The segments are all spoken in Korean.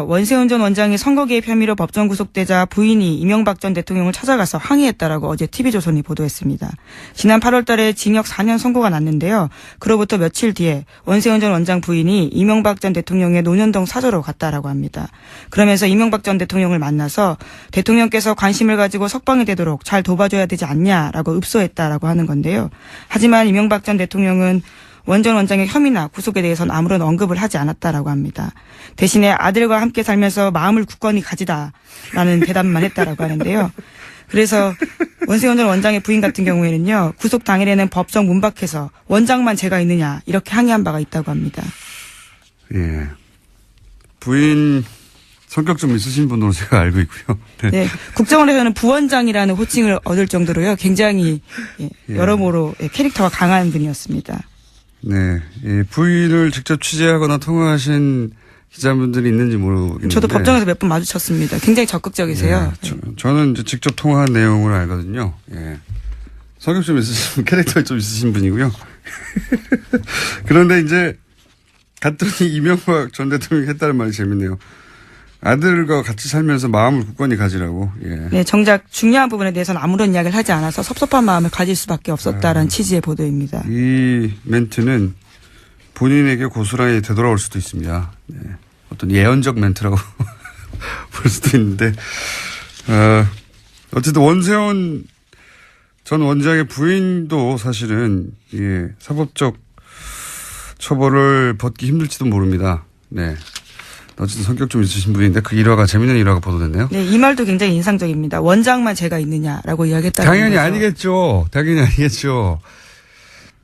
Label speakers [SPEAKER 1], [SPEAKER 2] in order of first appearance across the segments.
[SPEAKER 1] 원세훈 전 원장이 선거 개입 혐의로 법정 구속되자 부인이 이명박 전 대통령을 찾아가서 항의했다라고 어제 TV조선이 보도했습니다. 지난 8월 달에 징역 4년 선고가 났는데요. 그로부터 며칠 뒤에 원세훈 전 원장 부인이 이명박 전 대통령의 논현동 사저로 갔다라고 합니다. 그러면서 이명박 전 대통령을 만나서 대통령께서 관심을 가지고 석방이 되도록 잘 도와줘야 되지 않냐라고 읍소했다라고 하는 건데요. 하지만 이명박 전 대통령은 원전 원장의 혐의나 구속에 대해서는 아무런 언급을 하지 않았다라고 합니다. 대신에 아들과 함께 살면서 마음을 굳건히 가지다라는 대답만 했다라고 하는데요. 그래서 원세훈 전 원장의 부인 같은 경우에는요. 구속 당일에는 법정 문 밖에서 원장만 제가 있느냐 이렇게 항의한 바가 있다고 합니다.
[SPEAKER 2] 예. 부인 성격 좀 있으신 분으로 제가 알고 있고요. 네.
[SPEAKER 1] 네, 국정원에서는 부원장이라는 호칭을 얻을 정도로요. 굉장히 예, 여러모로 예, 캐릭터가 강한 분이었습니다.
[SPEAKER 2] 네. 예, 부인을 직접 취재하거나 통화하신 기자분들이 있는지 모르겠는데.
[SPEAKER 1] 저도 법정에서 몇 번 마주쳤습니다. 굉장히 적극적이세요.
[SPEAKER 2] 예, 저, 이제 직접 통화한 내용을 알거든요. 예. 성격 좀 있으신, 캐릭터 좀 있으신 분이고요. 그런데 이제 갔더니 이명박 전 대통령이 했다는 말이 재밌네요. 아들과 같이 살면서 마음을 굳건히 가지라고. 예.
[SPEAKER 1] 네, 정작 중요한 부분에 대해서는 아무런 이야기를 하지 않아서 섭섭한 마음을 가질 수밖에 없었다라는 취지의 보도입니다.
[SPEAKER 2] 이 멘트는 본인에게 고스란히 되돌아올 수도 있습니다. 네. 어떤 예언적 멘트라고 볼 수도 있는데, 어, 어쨌든 원세훈 전 원장의 부인도 사실은, 예, 사법적 처벌을 받기 힘들지도 모릅니다. 네. 어쨌든 성격 좀 있으신 분인데 그 일화가 재밌는 일화가 보도됐네요.
[SPEAKER 1] 네, 이 말도 굉장히 인상적입니다. 원장만 제가 있느냐라고 이야기했다는
[SPEAKER 2] 당연히
[SPEAKER 1] 거죠.
[SPEAKER 2] 아니겠죠. 당연히 아니겠죠.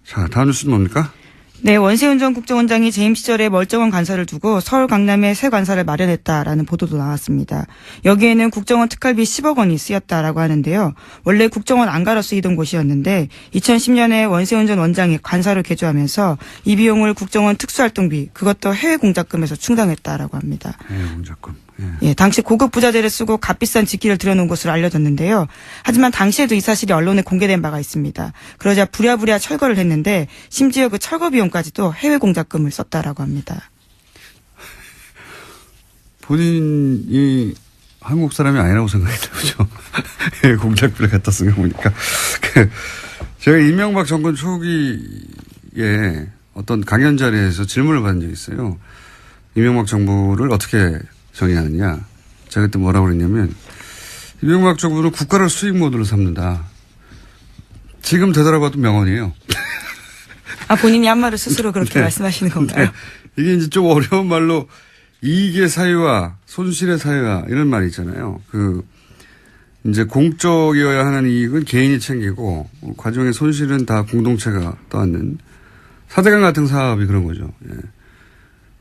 [SPEAKER 2] 자, 다음 뉴스는 뭡니까?
[SPEAKER 1] 네, 원세훈 전 국정원장이 재임 시절에 멀쩡한 관사를 두고 서울 강남에 새 관사를 마련했다라는 보도도 나왔습니다. 여기에는 국정원 특활비 10억 원이 쓰였다라고 하는데요. 원래 국정원 안가로 쓰이던 곳이었는데 2010년에 원세훈 전 원장이 관사를 개조하면서 이 비용을 국정원 특수활동비 그것도 해외 공작금에서 충당했다라고 합니다.
[SPEAKER 2] 예, 공작금. 예.
[SPEAKER 1] 예, 당시 고급 부자재를 쓰고 값비싼 직기를 들여놓은 것으로 알려졌는데요. 하지만 당시에도 이 사실이 언론에 공개된 바가 있습니다. 그러자 부랴부랴 철거를 했는데 심지어 그 철거 비용 까지도 해외 공작금을 썼다라고 합니다.
[SPEAKER 2] 본인이 한국 사람이 아니라고 생각했나 보죠. 예, 공작비를 갖다 쓴 거 보니까. 그, 제가 이명박 정권 초기에 어떤 강연 자리에서 질문을 받은 적이 있어요. 이명박 정부를 어떻게 정의하느냐. 제가 그때 뭐라고 그랬냐면, 이명박 정부는 국가를 수익 모드로 삼는다. 지금 되돌아봐도 명언이에요.
[SPEAKER 1] 아, 본인이 한 말을 스스로 그렇게
[SPEAKER 2] 네.
[SPEAKER 1] 말씀하시는 건가요?
[SPEAKER 2] 네. 이게 이제 좀 어려운 말로 이익의 사유와 손실의 사유와 이런 말이 있잖아요. 그 이제 공적이어야 하는 이익은 개인이 챙기고 과정의 손실은 다 공동체가 떠안는 사대강 같은 사업이 그런 거죠. 예.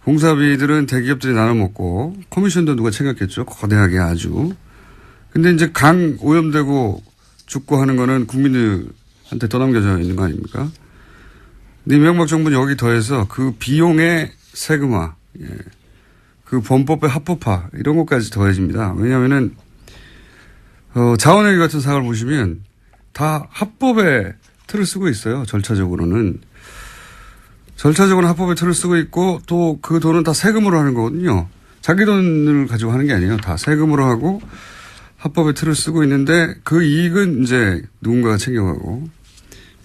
[SPEAKER 2] 공사비들은 대기업들이 나눠 먹고 커미션도 누가 챙겼겠죠. 거대하게 아주. 근데 이제 강 오염되고 죽고 하는 거는 국민들한테 떠넘겨져 있는 거 아닙니까? 근데 이명박 정부는 여기 더해서 그 비용의 세금화, 예. 그 범법의 합법화, 이런 것까지 더해집니다. 왜냐면은, 어, 자원회계 같은 사업을 보시면 다 합법의 틀을 쓰고 있어요. 절차적으로는. 절차적으로는 합법의 틀을 쓰고 있고 또 그 돈은 다 세금으로 하는 거거든요. 자기 돈을 가지고 하는 게 아니에요. 다 세금으로 하고 합법의 틀을 쓰고 있는데 그 이익은 이제 누군가가 챙겨가고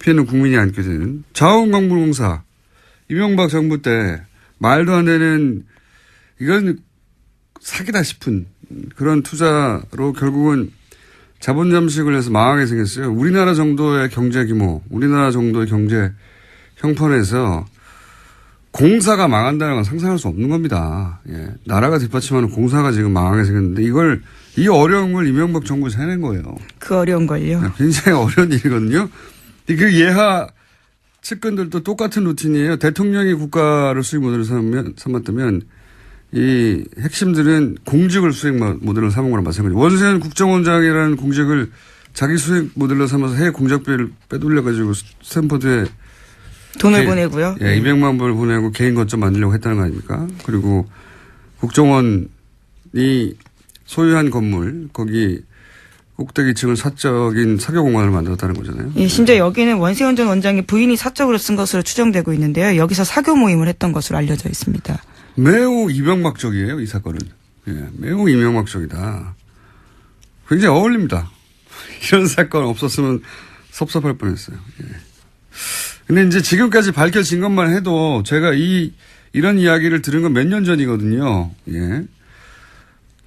[SPEAKER 2] 피해는 국민이 안게 되는 자원광물공사 이명박 정부 때 말도 안 되는 이건 사기다 싶은 그런 투자로 결국은 자본 잠식을 해서 망하게 생겼어요. 우리나라 정도의 경제 규모, 우리나라 정도의 경제 형편에서 공사가 망한다는 건 상상할 수 없는 겁니다. 예. 나라가 뒷받침하는 공사가 지금 망하게 생겼는데 이걸 이 어려운 걸 이명박 정부에서 해낸 거예요.
[SPEAKER 1] 그 어려운 걸요.
[SPEAKER 2] 굉장히 어려운 일이거든요. 그 예하 측근들도 똑같은 루틴이에요. 대통령이 국가를 수익 모델을 삼으면, 삼았다면 이 핵심들은 공직을 수익 모- 모델로 삼은 거랑 마찬가지예요. 원세현 국정원장이라는 공직을 자기 수익 모델로 삼아서 해외 공작비를 빼돌려가지고 스탠퍼드에
[SPEAKER 1] 돈을
[SPEAKER 2] 예,
[SPEAKER 1] 보내고요.
[SPEAKER 2] 예, 200만 불 보내고 개인 거점 만들려고 했다는 거 아닙니까? 그리고 국정원이 소유한 건물, 거기 꼭대기층을 사적인 사교 공간을 만들었다는 거잖아요.
[SPEAKER 1] 예, 심지어 여기는 원세훈 전 원장의 부인이 사적으로 쓴 것으로 추정되고 있는데요. 여기서 사교 모임을 했던 것으로 알려져 있습니다.
[SPEAKER 2] 매우 이명박적이에요, 이 사건은. 예, 매우 이명박적이다. 굉장히 어울립니다. 이런 사건 없었으면 섭섭할 뻔했어요. 예. 근데 이제 지금까지 밝혀진 것만 해도 제가 이 이런 이야기를 들은 건 몇 년 전이거든요. 예.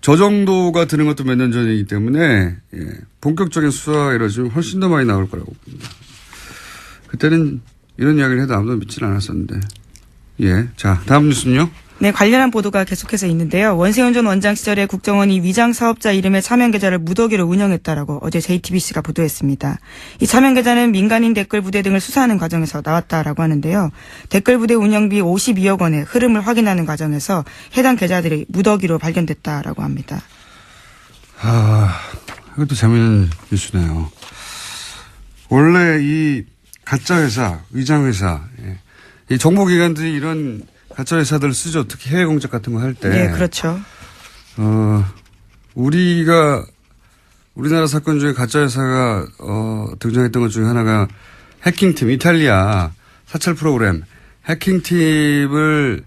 [SPEAKER 2] 저 정도가 드는 것도 몇 년 전이기 때문에 예. 본격적인 수사가 이루어지면 훨씬 더 많이 나올 거라고 봅니다. 그때는 이런 이야기를 해도 아무도 믿지는 않았었는데. 예. 자, 다음 뉴스는요.
[SPEAKER 1] 네, 관련한 보도가 계속해서 있는데요. 원세훈 전 원장 시절에 국정원이 위장 사업자 이름의 차명 계좌를 무더기로 운영했다라고 어제 JTBC가 보도했습니다. 이 차명 계좌는 민간인 댓글 부대 등을 수사하는 과정에서 나왔다라고 하는데요. 댓글 부대 운영비 52억 원의 흐름을 확인하는 과정에서 해당 계좌들이 무더기로 발견됐다라고 합니다.
[SPEAKER 2] 아, 이것도 재밌는 뉴스네요. 원래 이 가짜 회사, 위장 회사, 예. 이 정보기관들이 이런 가짜 회사들을 쓰죠. 특히 해외 공작 같은 거 할 때.
[SPEAKER 1] 네, 그렇죠.
[SPEAKER 2] 어, 우리가 우리나라 사건 중에 가짜 회사가 어, 등장했던 것 중에 하나가 해킹팀 이탈리아 사찰 프로그램 해킹팀을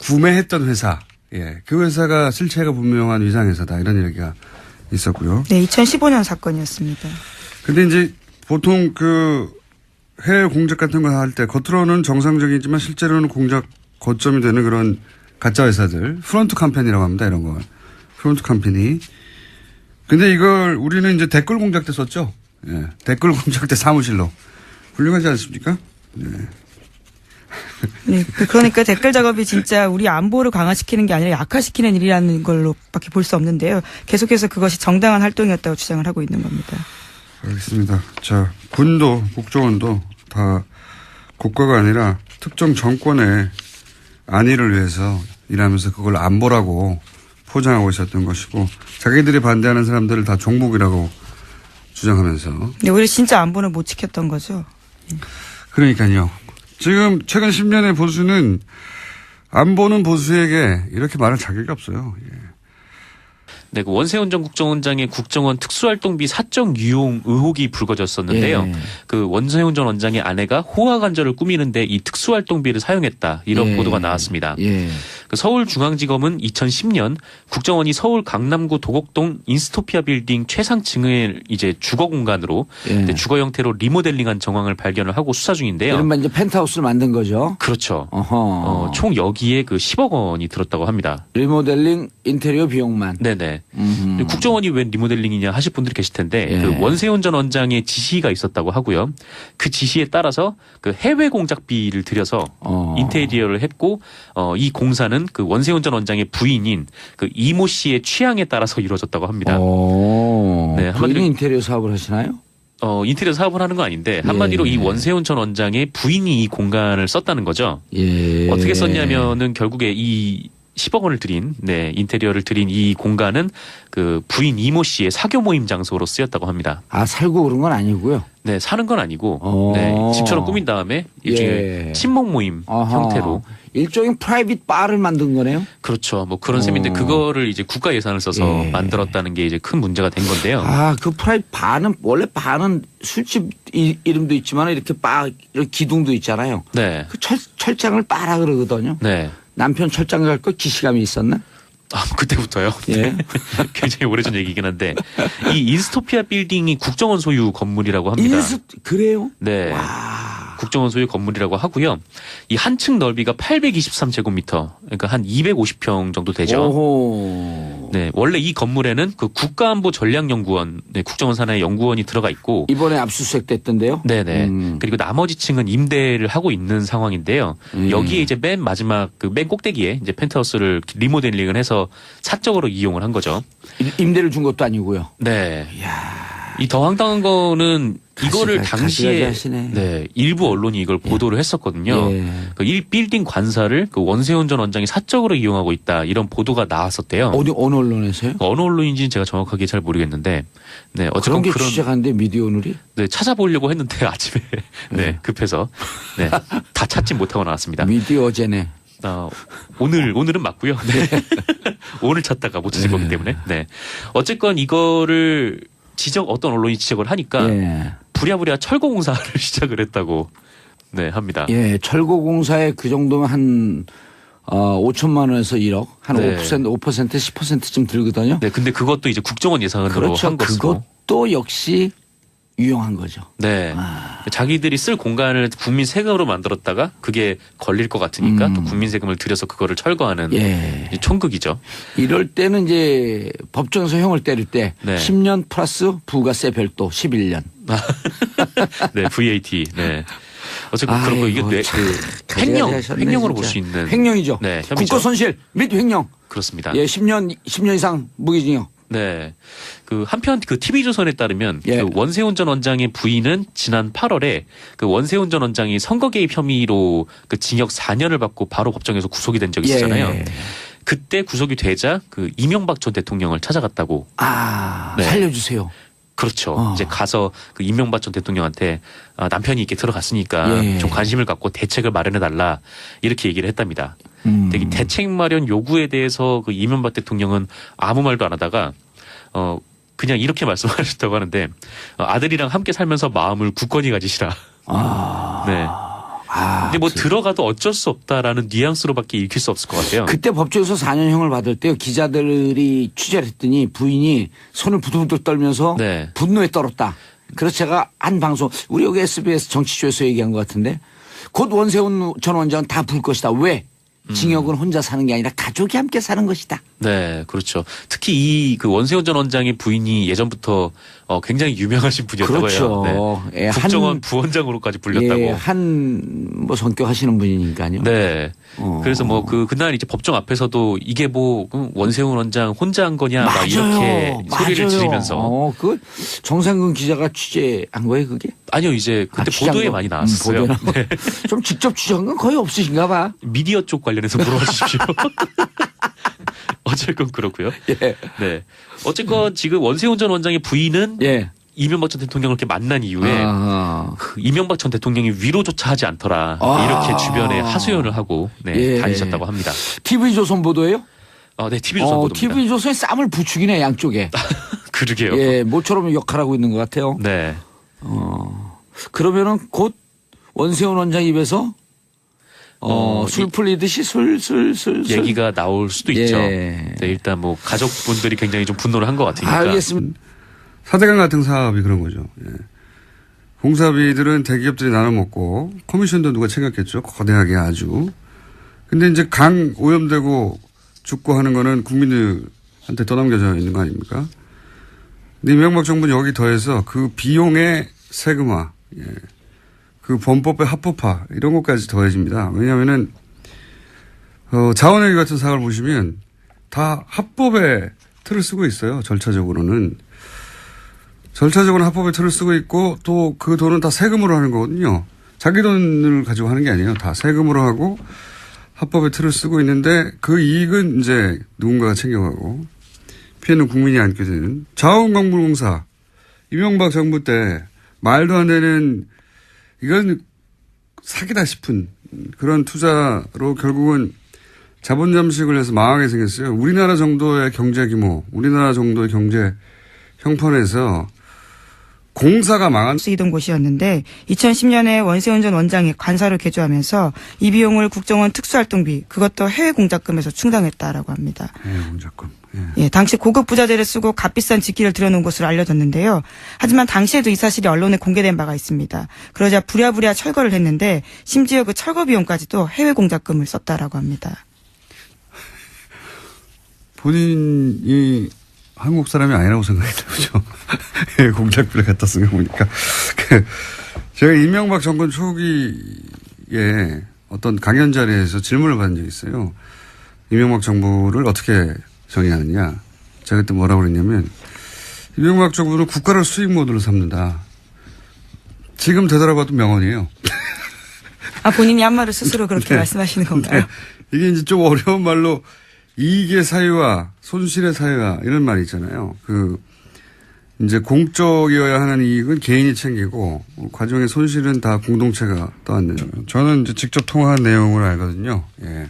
[SPEAKER 2] 구매했던 회사. 예, 그 회사가 실체가 분명한 위장 회사다 이런 얘기가 있었고요.
[SPEAKER 1] 네, 2015년 사건이었습니다.
[SPEAKER 2] 근데 이제 보통 그 해외 공작 같은 거 할 때 겉으로는 정상적이지만 실제로는 공작 거점이 되는 그런 가짜 회사들 프론트 캠페인이라고 합니다 이런 걸 프론트 캠페인이. 근데 이걸 우리는 이제 댓글 공작 때 썼죠? 예 댓글 공작 때 사무실로. 훌륭하지 않습니까?
[SPEAKER 1] 네, 그- 그러니까 댓글 작업이 진짜 우리 안보를 강화시키는 게 아니라 약화시키는 일이라는 걸로밖에 볼 수 없는데요. 계속해서 그것이 정당한 활동이었다고 주장을 하고 있는 겁니다.
[SPEAKER 2] 알겠습니다. 자 군도 국정원도 다 국가가 아니라 특정 정권의 안위를 위해서 일하면서 그걸 안보라고 포장하고 있었던 것이고 자기들이 반대하는 사람들을 다 종북이라고 주장하면서
[SPEAKER 1] 근데 오히려 진짜 안보는 못 지켰던 거죠.
[SPEAKER 2] 그러니까요. 지금 최근 10년의 보수는 안보는 보수에게 이렇게 말할 자격이 없어요. 예.
[SPEAKER 3] 네, 그 원세훈 전 국정원장의 국정원 특수활동비 사적 유용 의혹이 불거졌었는데요.
[SPEAKER 4] 예.
[SPEAKER 3] 그 원세훈 전 원장의 아내가 호화 관절을 꾸미는데 이 특수활동비를 사용했다 이런
[SPEAKER 4] 예.
[SPEAKER 3] 보도가 나왔습니다.
[SPEAKER 4] 예.
[SPEAKER 3] 그 서울중앙지검은 2010년 국정원이 서울 강남구 도곡동 인스토피아 빌딩 최상층을 이제 주거 공간으로
[SPEAKER 4] 예.
[SPEAKER 3] 주거 형태로 리모델링한 정황을 발견을 하고 수사 중인데요.
[SPEAKER 4] 이른바 이제 펜트하우스를 만든 거죠.
[SPEAKER 3] 그렇죠.
[SPEAKER 4] 어허.
[SPEAKER 3] 어, 총 여기에 그 10억 원이 들었다고 합니다.
[SPEAKER 4] 리모델링 인테리어 비용만.
[SPEAKER 3] 네네.
[SPEAKER 4] 음흠.
[SPEAKER 3] 국정원이 왜 리모델링이냐 하실 분들이 계실 텐데
[SPEAKER 4] 예.
[SPEAKER 3] 그 원세훈 전 원장의 지시가 있었다고 하고요. 그 지시에 따라서 그 해외 공작비를 들여서
[SPEAKER 4] 어.
[SPEAKER 3] 인테리어를 했고 어, 이 공사는 그 원세훈 전 원장의 부인인 그 이모 씨의 취향에 따라서 이루어졌다고 합니다.
[SPEAKER 4] 어.
[SPEAKER 3] 네, 한마디로-
[SPEAKER 4] 인테리어 사업을 하시나요?
[SPEAKER 3] 어, 인테리어 사업을 하는 건 아닌데 한마디로
[SPEAKER 4] 예.
[SPEAKER 3] 이 원세훈 전 원장의 부인이 이 공간을 썼다는 거죠.
[SPEAKER 4] 예.
[SPEAKER 3] 어떻게 썼냐면은 결국에 이 10억 원을 들인 네 인테리어를 들인 이 공간은 그 부인 이모 씨의 사교 모임 장소로 쓰였다고 합니다.
[SPEAKER 4] 아 살고 그런 건 아니고요.
[SPEAKER 3] 네 사는 건 아니고
[SPEAKER 4] 어.
[SPEAKER 3] 네 집처럼 꾸민 다음에 일종의
[SPEAKER 4] 예.
[SPEAKER 3] 친목 모임
[SPEAKER 4] 아하.
[SPEAKER 3] 형태로
[SPEAKER 4] 일종의 프라이빗 바를 만든 거네요.
[SPEAKER 3] 그렇죠 뭐 그런 셈인데
[SPEAKER 4] 어.
[SPEAKER 3] 그거를 이제 국가 예산을 써서
[SPEAKER 4] 예.
[SPEAKER 3] 만들었다는 게 이제 큰 문제가 된 건데요.
[SPEAKER 4] 아, 그 프라이빗 바는 원래 바는 술집 이, 이름도 있지만 이렇게 바 이렇게 기둥도 있잖아요.
[SPEAKER 3] 네
[SPEAKER 4] 그 철, 철장을 바라 그러거든요.
[SPEAKER 3] 네.
[SPEAKER 4] 남편 철장 갈 거 기시감이 있었나?
[SPEAKER 3] 아, 그때부터요?
[SPEAKER 4] 예.
[SPEAKER 3] 굉장히 오래전 얘기긴 한데 이 인스토피아 빌딩이 국정원 소유 건물이라고 합니다.
[SPEAKER 4] 인스 그래요?
[SPEAKER 3] 네.
[SPEAKER 4] 와.
[SPEAKER 3] 국정원 소유 건물이라고 하고요. 이 한 층 넓이가 823제곱미터, 그러니까 한 250평 정도 되죠.
[SPEAKER 4] 오호.
[SPEAKER 3] 네, 원래 이 건물에는 그 국가안보 전략연구원, 네, 국정원 산하의 연구원이 들어가 있고,
[SPEAKER 4] 이번에 압수수색 됐던데요.
[SPEAKER 3] 네네.
[SPEAKER 4] 음.
[SPEAKER 3] 그리고 나머지 층은 임대를 하고 있는 상황인데요.
[SPEAKER 4] 음.
[SPEAKER 3] 여기에 이제 맨 마지막 그 맨 꼭대기에 이제 펜트하우스를 리모델링을 해서 사적으로 이용을 한 거죠.
[SPEAKER 4] 임- 임대를 준 것도 아니고요.
[SPEAKER 3] 네.
[SPEAKER 4] 이야.
[SPEAKER 3] 이 더 황당한 거는 이거를
[SPEAKER 4] 가시가-
[SPEAKER 3] 당시에
[SPEAKER 4] 가시가지 하시네.
[SPEAKER 3] 네, 일부 언론이 이걸 보도를 했었거든요.
[SPEAKER 4] 예.
[SPEAKER 3] 그 1빌딩 관사를 그 원세훈 전 원장이 사적으로 이용하고 있다 이런 보도가 나왔었대요.
[SPEAKER 4] 어디 어느 언론에서요?
[SPEAKER 3] 어느 언론인지는 제가 정확하게 잘 모르겠는데, 네
[SPEAKER 4] 그런
[SPEAKER 3] 어쨌건
[SPEAKER 4] 게
[SPEAKER 3] 그런,
[SPEAKER 4] 취재하는데 미디어 오늘이
[SPEAKER 3] 네, 찾아보려고 했는데 아침에 네 급해서 네, 다 찾지 못하고 나왔습니다.
[SPEAKER 4] 미디어 어제네.
[SPEAKER 3] 어, 오늘 오늘은 맞고요. 네. 오늘 찾다가 못 찾은 거기 때문에. 네. 어쨌건 이거를 지적 어떤 언론이 지적을 하니까
[SPEAKER 4] 예.
[SPEAKER 3] 부랴부랴 철거 공사를 시작을 했다고 네 합니다.
[SPEAKER 4] 예, 철거 공사에 그 정도면 한 어 5천만 원에서 1억 한
[SPEAKER 3] 네.
[SPEAKER 4] 5% 5% 10%쯤 들거든요.
[SPEAKER 3] 네, 근데 그것도 이제 국정원 예산으로
[SPEAKER 4] 그렇죠.
[SPEAKER 3] 한 것이고.
[SPEAKER 4] 그것도 역시 유용한 거죠.
[SPEAKER 3] 네.
[SPEAKER 4] 아.
[SPEAKER 3] 자기들이 쓸 공간을 국민 세금으로 만들었다가 그게 걸릴 것 같으니까
[SPEAKER 4] 음.
[SPEAKER 3] 또 국민 세금을 들여서 그거를 철거하는
[SPEAKER 4] 예.
[SPEAKER 3] 총극이죠.
[SPEAKER 4] 이럴 때는 이제 법정에서 형을 때릴 때
[SPEAKER 3] 네.
[SPEAKER 4] 10년 플러스 부가세 별도 11년.
[SPEAKER 3] 네, VAT. 네. 어쨌든 그런 거 이게 뇌,
[SPEAKER 4] 참,
[SPEAKER 3] 그 횡령, 횡령으로 볼. 수 있는.
[SPEAKER 4] 횡령이죠.
[SPEAKER 3] 네.
[SPEAKER 4] 국고 손실 및 횡령.
[SPEAKER 3] 그렇습니다.
[SPEAKER 4] 예, 10년 10년 이상 무기징역.
[SPEAKER 3] 네. 그 한편 그 TV조선에 따르면
[SPEAKER 4] 예.
[SPEAKER 3] 그 원세훈 전 원장의 부인은 지난 8월에 그 원세훈 전 원장이 선거 개입 혐의로 그 징역 4년을 받고 바로 법정에서 구속이 된 적이 있었잖아요.
[SPEAKER 4] 예.
[SPEAKER 3] 그때 구속이 되자 그 이명박 전 대통령을 찾아갔다고
[SPEAKER 4] 아,
[SPEAKER 3] 네.
[SPEAKER 4] 살려주세요.
[SPEAKER 3] 그렇죠.
[SPEAKER 4] 어.
[SPEAKER 3] 이제 가서 그 이명박 전 대통령한테 아, 남편이 이렇게 들어갔으니까
[SPEAKER 4] 예.
[SPEAKER 3] 좀 관심을 갖고 대책을 마련해 달라 이렇게 얘기를 했답니다.
[SPEAKER 4] 음.
[SPEAKER 3] 이 대책 마련 요구에 대해서 그 이명박 대통령은 아무 말도 안 하다가 어 그냥 이렇게 말씀하셨다고 하는데 어, 아들이랑 함께 살면서 마음을 굳건히 가지시라.
[SPEAKER 4] 아.
[SPEAKER 3] 네.
[SPEAKER 4] 아,
[SPEAKER 3] 근데 뭐
[SPEAKER 4] 그-
[SPEAKER 3] 들어가도 어쩔 수 없다라는 뉘앙스로밖에 읽힐 수 없을 것 같아요.
[SPEAKER 4] 그때 법정에서 4년형을 받을 때요 기자들이 취재를 했더니 부인이 손을 부들부들 떨면서
[SPEAKER 3] 네.
[SPEAKER 4] 분노에 떨었다. 그래서 제가 한 방송 우리 여기 SBS 정치쇼에서 얘기한 것 같은데 곧 원세훈 전 원장은 다 불 것이다. 왜?
[SPEAKER 3] 음.
[SPEAKER 4] 징역은 혼자 사는 게 아니라 가족이 함께 사는 것이다.
[SPEAKER 3] 네, 그렇죠. 특히 이 그 원세훈 전 원장의 부인이 예전부터 어, 굉장히 유명하신 분이었다고
[SPEAKER 4] 그렇죠.
[SPEAKER 3] 해요.
[SPEAKER 4] 예,
[SPEAKER 3] 네.
[SPEAKER 4] 한-
[SPEAKER 3] 국정원 부원장으로까지 불렸다고.
[SPEAKER 4] 예, 한뭐 성격 하시는 분이니까요.
[SPEAKER 3] 네.
[SPEAKER 4] 어.
[SPEAKER 3] 그래서 뭐 그 그날 이제 법정 앞에서도 이게 뭐 음, 원세훈 원장 혼자 한 거냐 막
[SPEAKER 4] 맞아요.
[SPEAKER 3] 이렇게 소리를
[SPEAKER 4] 맞아요.
[SPEAKER 3] 지르면서
[SPEAKER 4] 어, 그 정상근 기자가 취재한 거예요, 그게?
[SPEAKER 3] 아니요 이제 그때
[SPEAKER 4] 아,
[SPEAKER 3] 보도에
[SPEAKER 4] 거?
[SPEAKER 3] 많이
[SPEAKER 4] 음,
[SPEAKER 3] 나왔어요.
[SPEAKER 4] 보도에
[SPEAKER 3] 네.
[SPEAKER 4] 좀 직접 취재한 건 거의 없으신가 봐.
[SPEAKER 3] 미디어 쪽 관련해서 물어봐 주십시오. 어쨌건 그렇고요.
[SPEAKER 4] 예.
[SPEAKER 3] 네. 어쨌건 지금 원세훈 전 원장의 부인은
[SPEAKER 4] 예.
[SPEAKER 3] 이명박 전 대통령을 이렇게 만난 이후에
[SPEAKER 4] 아.
[SPEAKER 3] 그 이명박 전 대통령이 위로조차 하지 않더라
[SPEAKER 4] 아.
[SPEAKER 3] 이렇게 주변에 하소연을 하고 네,
[SPEAKER 4] 예.
[SPEAKER 3] 다니셨다고 합니다.
[SPEAKER 4] TV 조선 보도예요?
[SPEAKER 3] 어, 네, TV 조선
[SPEAKER 4] 어,
[SPEAKER 3] 보도입니다.
[SPEAKER 4] TV 조선에 쌈을 부추기네 양쪽에.
[SPEAKER 3] 그러게요.
[SPEAKER 4] 예, 모처럼 역할하고 있는 것 같아요.
[SPEAKER 3] 네.
[SPEAKER 4] 그러면은 곧 원세훈 원장 입에서 어,
[SPEAKER 3] 어,
[SPEAKER 4] 술
[SPEAKER 3] 이-
[SPEAKER 4] 풀리듯이 술술술
[SPEAKER 3] 얘기가 나올 수도
[SPEAKER 4] 예.
[SPEAKER 3] 있죠. 네, 일단 뭐 가족분들이 굉장히 좀 분노를 한 것 같으니까.
[SPEAKER 4] 알겠습니다.
[SPEAKER 2] 사대강 같은 사업이 그런 거죠. 예. 공사비들은 대기업들이 나눠 먹고 커미션도 누가 챙겼겠죠. 거대하게 아주. 근데 이제 강 오염되고 죽고 하는 거는 국민들한테 떠넘겨져 있는 거 아닙니까? 근데 이명박 정부는 여기 더해서 그 비용의 세금화, 예. 그 범법의 합법화 이런 것까지 더해집니다. 왜냐하면은 어, 자원회계 같은 사업을 보시면 다 합법의 틀을 쓰고 있어요. 절차적으로는. 절차적으로 합법의 틀을 쓰고 있고 또 그 돈은 다 세금으로 하는 거거든요. 자기 돈을 가지고 하는 게 아니에요. 다 세금으로 하고 합법의 틀을 쓰고 있는데 그 이익은 이제 누군가가 챙겨가고 피해는 국민이 안게 되는 자원광물공사 이명박 정부 때 말도 안 되는 이건 사기다 싶은 그런 투자로 결국은 자본 잠식을 해서 망하게 생겼어요. 우리나라 정도의 경제 규모, 우리나라 정도의 경제 형편에서 공사가 망한
[SPEAKER 1] 쓰이던 곳이었는데 2010년에 원세훈 전 원장이 관사로 개조하면서 이 비용을 국정원 특수활동비 그것도 해외 공작금에서 충당했다라고 합니다.
[SPEAKER 2] 예, 공작금. 예.
[SPEAKER 1] 예, 당시 고급 부자재를 쓰고 값비싼 직기를 들여놓은 것으로 알려졌는데요. 하지만 당시에도 이 사실이 언론에 공개된 바가 있습니다. 그러자 부랴부랴 철거를 했는데 심지어 그 철거 비용까지도 해외 공작금을 썼다라고 합니다.
[SPEAKER 2] 본인이 한국 사람이 아니라고 생각했나 보죠. 예, 공작비를 갖다 쓴 거 보니까. 그 제가 이명박 정권 초기에 어떤 강연 자리에서 질문을 받은 적이 있어요. 이명박 정부를 어떻게 정의하느냐. 제가 그때 뭐라고 그랬냐면, 이명박 정부는 국가를 수익 모드로 삼는다. 지금 되돌아봐도 명언이에요.
[SPEAKER 1] 아 본인이 한 말을 스스로 그렇게
[SPEAKER 2] 네.
[SPEAKER 1] 말씀하시는 건가요?
[SPEAKER 2] 네. 이게 이제 좀 어려운 말로 이익의 사유와 손실의 사유와 이런 말이 있잖아요. 그 이제 공적이어야 하는 이익은 개인이 챙기고 과정의 손실은 다 공동체가 떠안는. 저는 이제 직접 통화한 내용을 알거든요. 예.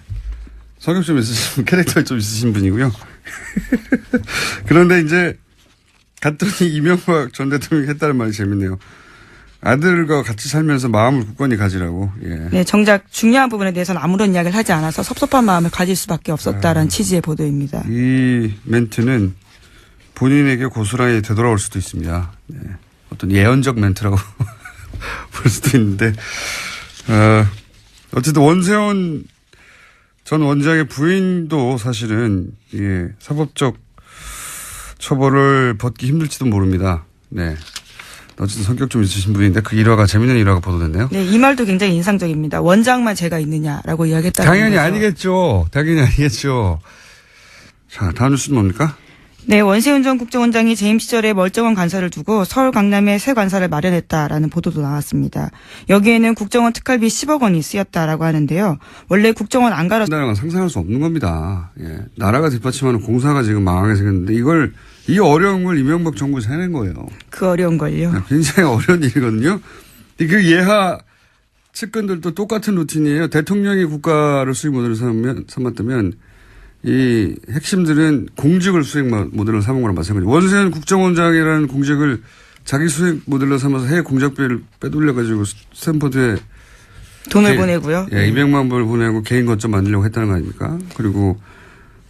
[SPEAKER 2] 성격 좀 있으신 분, 캐릭터 좀 있으신 분이고요. 그런데 이제 갔더니 이명박 전 대통령이 했다는 말이 재밌네요. 아들과 같이 살면서 마음을 굳건히 가지라고. 예.
[SPEAKER 1] 네, 정작 중요한 부분에 대해서는 아무런 이야기를 하지 않아서 섭섭한 마음을 가질 수밖에 없었다라는 취지의 보도입니다.
[SPEAKER 2] 이 멘트는 본인에게 고스란히 되돌아올 수도 있습니다. 네. 어떤 예언적 멘트라고 볼 수도 있는데, 어, 어쨌든 원세훈 전 원장의 부인도 사실은, 예, 사법적 처벌을 받기 힘들지도 모릅니다. 네. 어쨌든 성격 좀 있으신 분인데 그 일화가 재밌는 일화가 보도됐네요.
[SPEAKER 1] 네, 이 말도 굉장히 인상적입니다. 원장만 제가 있느냐라고 이야기했다는
[SPEAKER 2] 당연히
[SPEAKER 1] 거죠.
[SPEAKER 2] 아니겠죠. 당연히 아니겠죠. 자, 다음 뉴스는 뭡니까?
[SPEAKER 1] 네, 원세훈 전 국정원장이 재임 시절에 멀쩡한 관사를 두고 서울 강남에 새 관사를 마련했다라는 보도도 나왔습니다. 여기에는 국정원 특활비 10억 원이 쓰였다라고 하는데요. 원래 국정원 안
[SPEAKER 2] 나라가 상상할 수 없는 겁니다. 예. 나라가 뒷받침하는 공사가 지금 망하게 생겼는데 이걸 이 어려운 걸 이명박 정부에서 해낸 거예요.
[SPEAKER 1] 그 어려운 걸요.
[SPEAKER 2] 굉장히 어려운 일이거든요. 그 예하 측근들도 똑같은 루틴이에요. 대통령이 국가를 수익 모델을 삼으면, 삼았다면 이 핵심들은 공직을 수익 모- 모델로 삼은 거랑 마찬가지예요. 원세훈 국정원장이라는 공직을 자기 수익 모델로 삼아서 해외 공작비를 빼돌려가지고 스탠퍼드에
[SPEAKER 1] 돈을
[SPEAKER 2] 개-
[SPEAKER 1] 보내고요.
[SPEAKER 2] 예, 200만 불 보내고 개인 거점 만들려고 했다는 거 아닙니까? 그리고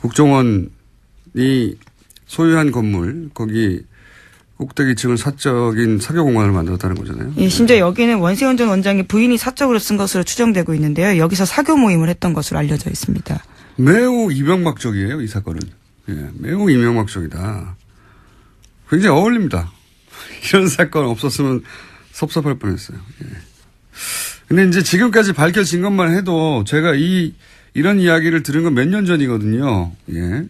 [SPEAKER 2] 국정원이 소유한 건물, 거기 꼭대기 층을 사적인 사교 공간을 만들었다는 거잖아요.
[SPEAKER 1] 예, 심지어 여기는 원세훈 전 원장의 부인이 사적으로 쓴 것으로 추정되고 있는데요. 여기서 사교 모임을 했던 것으로 알려져 있습니다.
[SPEAKER 2] 매우 이명박적이에요, 이 사건은. 예, 매우 이명박적이다. 굉장히 어울립니다. 이런 사건 없었으면 섭섭할 뻔했어요. 예. 근데 이제 지금까지 밝혀진 것만 해도 제가 이, 이런 이야기를 들은 건 몇 년 전이거든요. 예.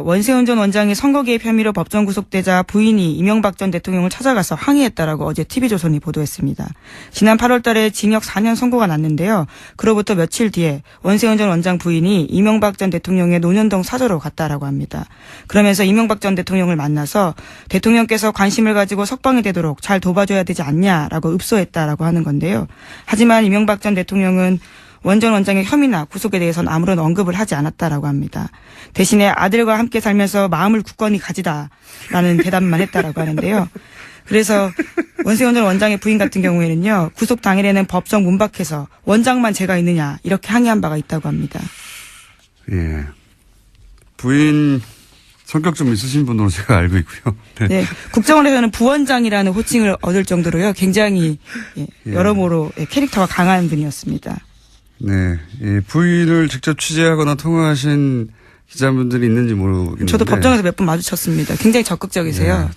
[SPEAKER 1] 원세훈 전 원장이 선거 개입 혐의로 법정 구속되자 부인이 이명박 전 대통령을 찾아가서 항의했다라고 어제 TV조선이 보도했습니다. 지난 8월 달에 징역 4년 선고가 났는데요. 그로부터 며칠 뒤에 원세훈 전 원장 부인이 이명박 전 대통령의 노년동 사저로 갔다라고 합니다. 그러면서 이명박 전 대통령을 만나서 대통령께서 관심을 가지고 석방이 되도록 잘 도와줘야 되지 않냐라고 읍소했다라고 하는 건데요. 하지만 이명박 전 대통령은 원전 원장의 혐의나 구속에 대해서는 아무런 언급을 하지 않았다라고 합니다. 대신에 아들과 함께 살면서 마음을 굳건히 가지다라는 대답만 했다라고 하는데요. 그래서 원세훈 전 원장의 부인 같은 경우에는요. 구속 당일에는 법정 문 밖에서 원장만 제가 있느냐 이렇게 항의한 바가 있다고 합니다.
[SPEAKER 2] 예. 부인 성격 좀 있으신 분으로 제가 알고 있고요. 네.
[SPEAKER 1] 네, 국정원에서는 부원장이라는 호칭을 얻을 정도로요. 굉장히 예, 여러모로 예, 캐릭터가 강한 분이었습니다.
[SPEAKER 2] 네. 예, 부인을 직접 취재하거나 통화하신 기자분들이 있는지 모르겠는데.
[SPEAKER 1] 저도 법정에서 몇 번 마주쳤습니다. 굉장히 적극적이세요.